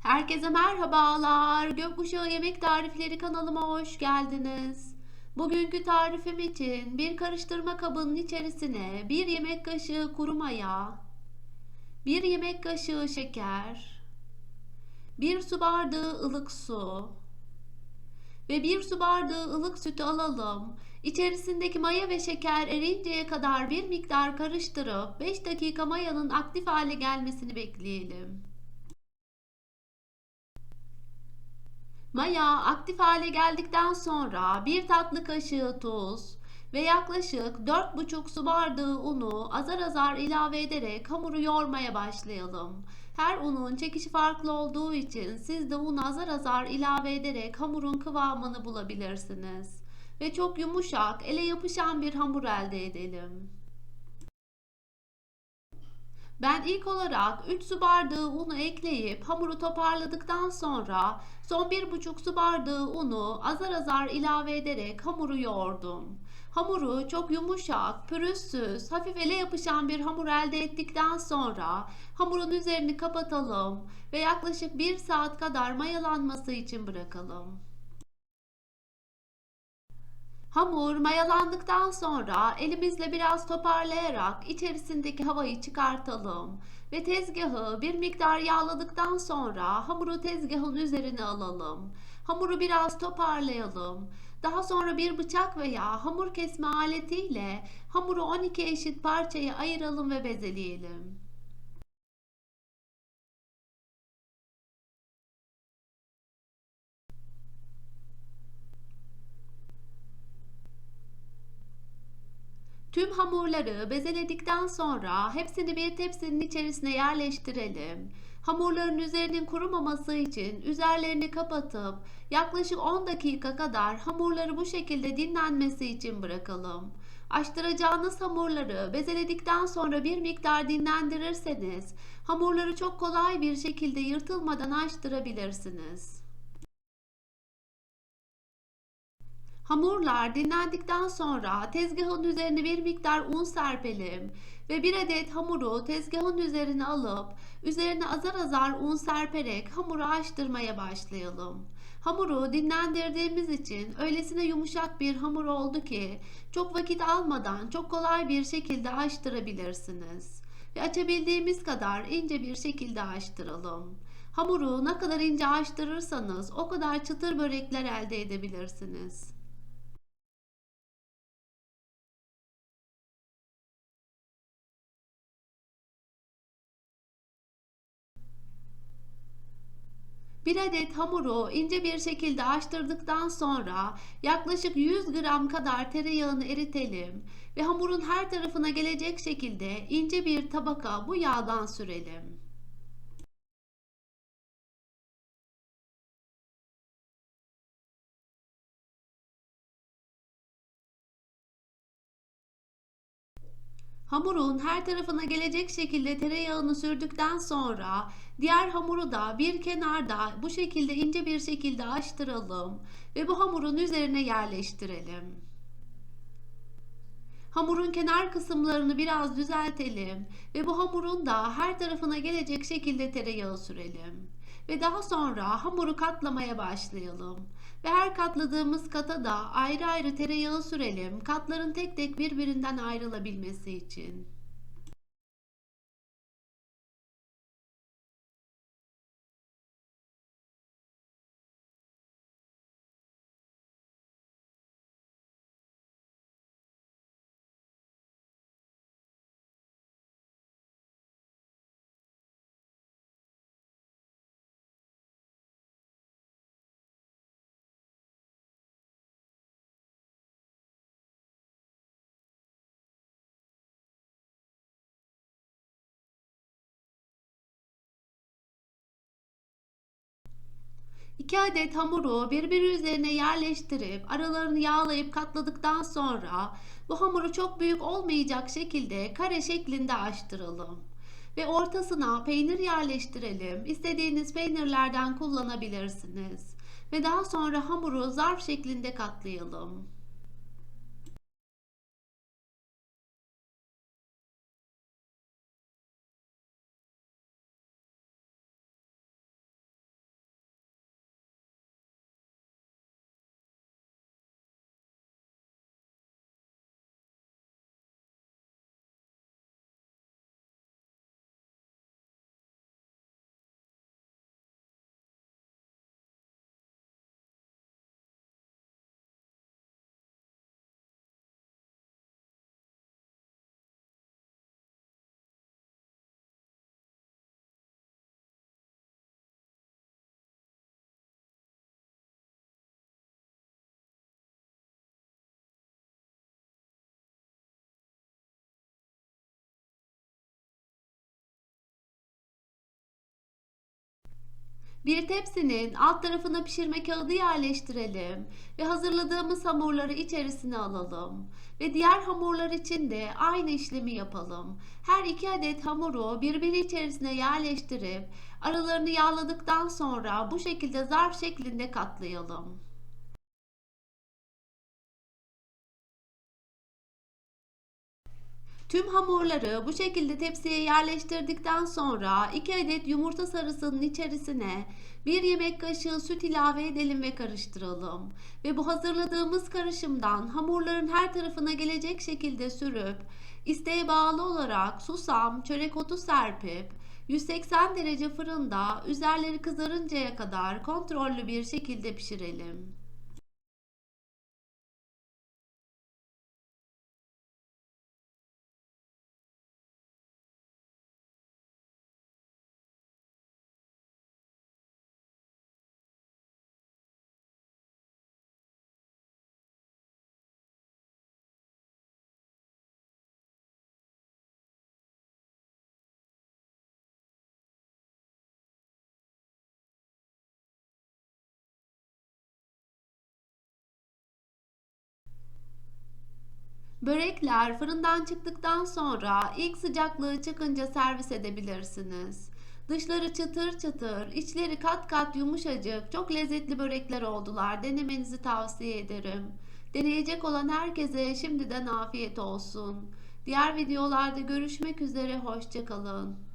Herkese merhabalar. Gökkuşağı Yemek Tarifleri kanalıma hoş geldiniz. Bugünkü tarifim için bir karıştırma kabının içerisine bir yemek kaşığı kuru maya, bir yemek kaşığı şeker, bir su bardağı ılık su ve bir su bardağı ılık sütü alalım. İçerisindeki maya ve şeker erinceye kadar bir miktar karıştırıp 5 dakika mayanın aktif hale gelmesini bekleyelim. Maya aktif hale geldikten sonra bir tatlı kaşığı tuz ve yaklaşık 4,5 su bardağı unu azar azar ilave ederek hamuru yoğurmaya başlayalım. Her unun çekişi farklı olduğu için siz de unu azar azar ilave ederek hamurun kıvamını bulabilirsiniz. Ve çok yumuşak, ele yapışan bir hamur elde edelim. Ben ilk olarak 3 su bardağı unu ekleyip hamuru toparladıktan sonra son 1,5 su bardağı unu azar azar ilave ederek hamuru yoğurdum. Hamuru çok yumuşak, pürüzsüz, hafif ele yapışan bir hamur elde ettikten sonra hamurun üzerini kapatalım ve yaklaşık 1 saat kadar mayalanması için bırakalım. Hamur mayalandıktan sonra elimizle biraz toparlayarak içerisindeki havayı çıkartalım ve tezgahı bir miktar yağladıktan sonra hamuru tezgahın üzerine alalım. Hamuru biraz toparlayalım. Daha sonra bir bıçak veya hamur kesme aletiyle hamuru 12 eşit parçaya ayıralım ve bezeleyelim. Tüm hamurları bezeledikten sonra hepsini bir tepsinin içerisine yerleştirelim. Hamurların üzerinin kurumaması için üzerlerini kapatıp yaklaşık 10 dakika kadar hamurları bu şekilde dinlenmesi için bırakalım. Açtıracağınız hamurları bezeledikten sonra bir miktar dinlendirirseniz hamurları çok kolay bir şekilde yırtılmadan açtırabilirsiniz. Hamurlar dinlendikten sonra tezgahın üzerine bir miktar un serpelim ve bir adet hamuru tezgahın üzerine alıp üzerine azar azar un serperek hamuru açtırmaya başlayalım. Hamuru dinlendirdiğimiz için öylesine yumuşak bir hamur oldu ki çok vakit almadan çok kolay bir şekilde açtırabilirsiniz. Ve açabildiğimiz kadar ince bir şekilde açtıralım. Hamuru ne kadar ince açtırırsanız o kadar çıtır börekler elde edebilirsiniz. Bir adet hamuru ince bir şekilde açtırdıktan sonra yaklaşık 100 gram kadar tereyağını eritelim ve hamurun her tarafına gelecek şekilde ince bir tabaka bu yağdan sürelim. Hamurun her tarafına gelecek şekilde tereyağını sürdükten sonra diğer hamuru da bir kenarda bu şekilde ince bir şekilde açtıralım ve bu hamurun üzerine yerleştirelim. Hamurun kenar kısımlarını biraz düzeltelim ve bu hamurun da her tarafına gelecek şekilde tereyağı sürelim. Ve daha sonra hamuru katlamaya başlayalım. Ve her katladığımız kata da ayrı ayrı tereyağı sürelim. Katların tek tek birbirinden ayrılabilmesi için. İki adet hamuru birbiri üzerine yerleştirip aralarını yağlayıp katladıktan sonra bu hamuru çok büyük olmayacak şekilde kare şeklinde açtıralım. Ve ortasına peynir yerleştirelim. İstediğiniz peynirlerden kullanabilirsiniz. Ve daha sonra hamuru zarf şeklinde katlayalım. Bir tepsinin alt tarafına pişirme kağıdı yerleştirelim ve hazırladığımız hamurları içerisine alalım. Ve diğer hamurlar için de aynı işlemi yapalım. Her iki adet hamuru birbiri içerisine yerleştirip aralarını yağladıktan sonra bu şekilde zarf şeklinde katlayalım. Tüm hamurları bu şekilde tepsiye yerleştirdikten sonra 2 adet yumurta sarısının içerisine 1 yemek kaşığı süt ilave edelim ve karıştıralım. Ve bu hazırladığımız karışımdan hamurların her tarafına gelecek şekilde sürüp isteğe bağlı olarak susam, çörek otu serpip 180 derece fırında üzerleri kızarıncaya kadar kontrollü bir şekilde pişirelim. Börekler fırından çıktıktan sonra ilk sıcaklığı çıkınca servis edebilirsiniz. Dışları çıtır çıtır, içleri kat kat yumuşacık, çok lezzetli börekler oldular. Denemenizi tavsiye ederim. Deneyecek olan herkese şimdiden afiyet olsun. Diğer videolarda görüşmek üzere, hoşçakalın.